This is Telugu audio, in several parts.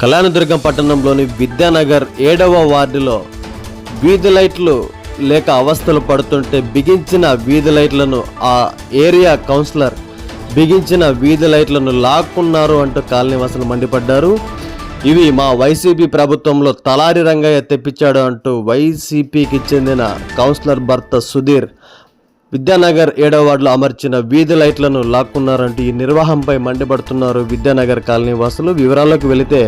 కళ్యాణదుర్గం పట్టణంలోని విద్యానగర్ ఏడవ వార్డులో వీధి లైట్లు లేక అవస్థలు పడుతుంటే బిగించిన వీధి లైట్లను ఆ ఏరియా కౌన్సిలర్ బిగించిన వీధి లైట్లను లాక్కున్నారు అంటూ కాలనీవాసులు మండిపడ్డారు. ఇవి మా వైసీపీ ప్రభుత్వంలో తలారి రంగయ్య తెప్పించాడు అంటూ వైసీపీకి చెందిన కౌన్సిలర్ భర్త సుధీర్ విద్యానగర్ ఏడవ వార్డులో అమర్చిన వీధి లైట్లను లాక్కున్నారంటూ ఈ నిర్వాహంపై మండిపడుతున్నారు విద్యానగర్ కాలనీ వాసులు. వివరాల్లోకి వెళితే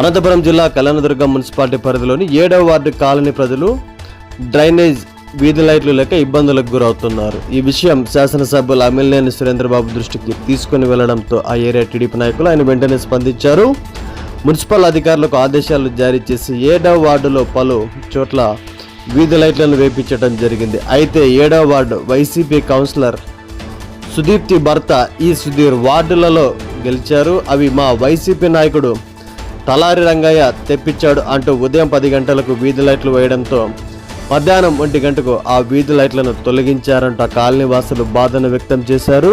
అనంతపురం జిల్లా కళ్యాణదుర్గం మున్సిపాలిటీ పరిధిలోని ఏడవ వార్డు కాలనీ ప్రజలు డ్రైనేజ్ వీధి లైట్లు లేక ఇబ్బందులకు గురవుతున్నారు. ఈ విషయం శాసనసభ్యులు అమిలినేని సురేంద్రబాబు దృష్టికి తీసుకుని వెళ్ళడంతో ఆ ఏరియా టీడీపీ నాయకులు ఆయన వెంటనే స్పందించారు. మున్సిపల్ అధికారులకు ఆదేశాలు జారీ చేసి ఏడవ వార్డులో పలు చోట్ల వీధి లైట్లను వేపించడం జరిగింది. అయితే ఏడవ వార్డు వైసీపీ కౌన్సిలర్ సుదీప్తి భర్త ఈ సుధీర్ వార్డులలో గెలిచారు. అవి మా వైసీపీ నాయకుడు తలారి రంగయ్య తెప్పించాడు అంటూ ఉదయం పది గంటలకు వీధి లైట్లు వేయడంతో మధ్యాహ్నం ఒంటి గంటకు ఆ వీధి లైట్లను తొలగించారంటూ ఆ బాధను వ్యక్తం చేశారు.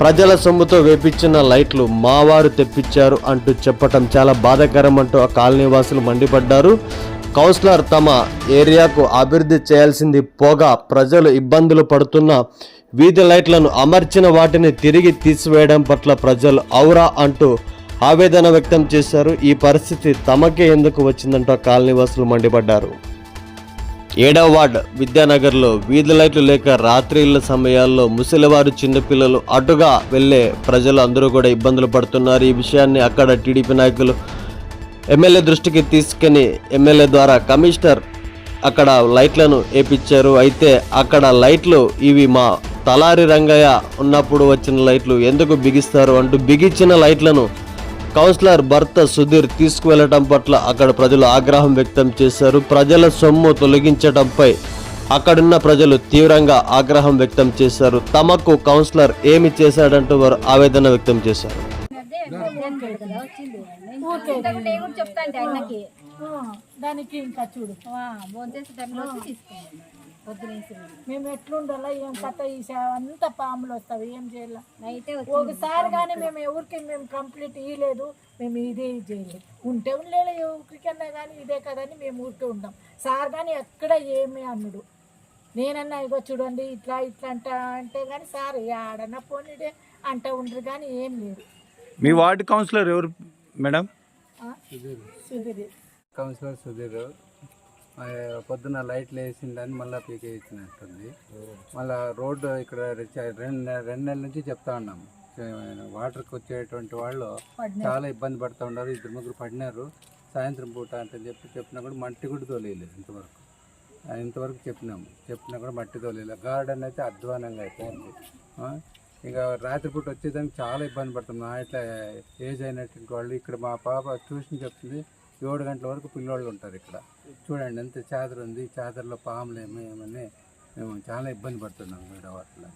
ప్రజల సొమ్ముతో వేపించిన లైట్లు మావారు తెప్పించారు అంటూ చెప్పటం చాలా బాధాకరం అంటూ ఆ కాలనీవాసులు మండిపడ్డారు. కౌన్సిలర్ తమ ఏరియాకు అభివృద్ధి చేయాల్సింది పోగా ప్రజలు ఇబ్బందులు పడుతున్న వీధి లైట్లను అమర్చిన వాటిని తిరిగి తీసివేయడం పట్ల ప్రజలు ఔరా అంటూ ఆవేదన వ్యక్తం చేశారు. ఈ పరిస్థితి తమకే ఎందుకు వచ్చిందంటూ కాలనీవాసులు మండిపడ్డారు. ఏడవ వార్డ్ విద్యానగర్లో వీధి లైట్లు లేక రాత్రిళ్ళ సమయాల్లో ముసలివారు చిన్నపిల్లలు అటుగా వెళ్ళే ప్రజలు అందరూ కూడా ఇబ్బందులు పడుతున్నారు. ఈ విషయాన్ని అక్కడ టీడీపీ నాయకులు ఎమ్మెల్యే దృష్టికి తీసుకుని ఎమ్మెల్యే ద్వారా కమిషనర్ అక్కడ లైట్లను వేపించారు. అయితే అక్కడ లైట్లు ఇవి మా తలారి రంగయ్య ఉన్నప్పుడు వచ్చిన లైట్లు ఎందుకు బిగిస్తారు అంటూ బిగించిన లైట్లను కౌన్సిలర్ భర్త సుధీర్ తీసుకువెళ్ళటం పట్ల అక్కడ ప్రజలు ఆగ్రహం వ్యక్తం చేశారు. ప్రజల సొమ్ము తొలగించడంపై అక్కడున్న ప్రజలు తీవ్రంగా ఆగ్రహం వ్యక్తం చేశారు. తమకు కౌన్సిలర్ ఏమి చేశాడంటూ వారు ఆవేదన వ్యక్తం చేశారు. దానికి ఇంకా చూడు. మేము ఎట్లుండాలా? ఏం కథ అంతా పాములు వస్తాయి. ఏం చేయాల? ఒకసారి కానీ మేము ఎవరికి మేము కంప్లీట్ ఇవ్వలేదు మేము ఇదే చేయలేదు. ఉంటే ఉండలేదు ఎవరికన్నా కానీ ఇదే కదని మేము ఊరికే ఉంటాం సార్ కానీ ఎక్కడ ఏమి అన్నుడు నేనన్నా ఇగో చూడండి ఇట్లా ఇట్లా అంట అంటే కానీ సార్ ఆడన్నా పోనీడే అంట ఉండరు కానీ ఏం లేదు. మీ వార్డు కౌన్సిలర్ ఎవరు మేడం? ఆ? సుధీర్. కౌన్సిలర్ సుధీర్. ఆ, పొద్దున్న లైట్లు వేసిందని మళ్ళీ పీకే ఇచ్చినట్టుంది. మళ్ళీ రోడ్డు ఇక్కడ రెండు రెండు నెలల నుంచి చెప్తా ఉన్నాం. చ- వాటర్కి వచ్చేటువంటి వాళ్ళు చాలా ఇబ్బంది పడుతూ ఉన్నారు. ఇద్దరు ముగ్గురు పడినారు. సాయంత్రం పూట అంటే చెప్పి చెప్పినా కూడా మట్టి కూడా తోలేదు ఇంతవరకు. ఇంతవరకు చెప్పినాము చెప్పినా కూడా మట్టి తోలేదు గార్డెన్ అయితే అధ్వానంగా అయిపోయింది. ఆ, ఇక రాత్రిపూట వచ్చేదానికి చాలా ఇబ్బంది పడుతున్నాం ఇట్లా ఏజ్ అయినటువంటి వాళ్ళు ఇక్కడ మా పాప ట్యూషన్ చెప్తుంది. ఏడు గంటల వరకు పిల్లోళ్ళు ఉంటారు ఇక్కడ. చూడండి ఎంత చాదర ఉంది. చాదరలో పాములు ఏమేమని ఏమని మేము చాలా ఇబ్బంది పడుతున్నాం ఇక్కడ వాటిలో.